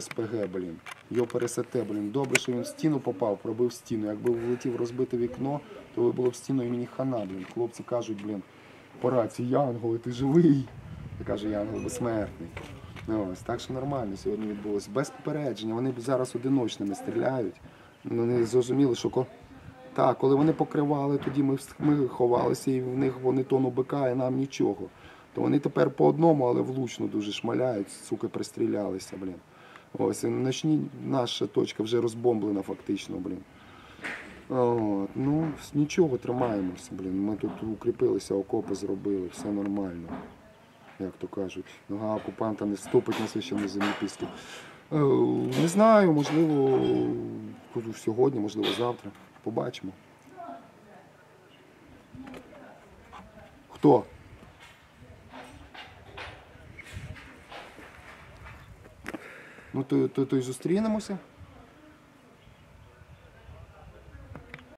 СПГ, блін. Його пересете, блін. Добре, що він в стіну попав, пробив стіну. Якби влетів розбите вікно, то би було в стіну і мені хана, блін. Хлопці кажуть, блін, по рації, Янгол, ти живий. Я кажу, Янгол безсмертний. Ну, Ось, так що нормально сьогодні відбулося. Без попередження. Вони зараз одиночними стріляють. Ну, Вони зрозуміли, що так, коли вони покривали, тоді ми, ми ховалися, і в них вони тону бика, і нам нічого. То вони тепер по одному, але влучно дуже шмаляють, суки, пристрілялися, блін. Ось, ночні наша точка вже розбомблена фактично, блін. От, ну, нічого, тримаємося, блін. Ми тут укріпилися, окопи зробили, все нормально. Як то кажуть, нога окупанта не ступить на священну землю піску. Е, не знаю, можливо, сьогодні, можливо, завтра. Побачимо. Хто? Ну, то, то, то й зустрінемося.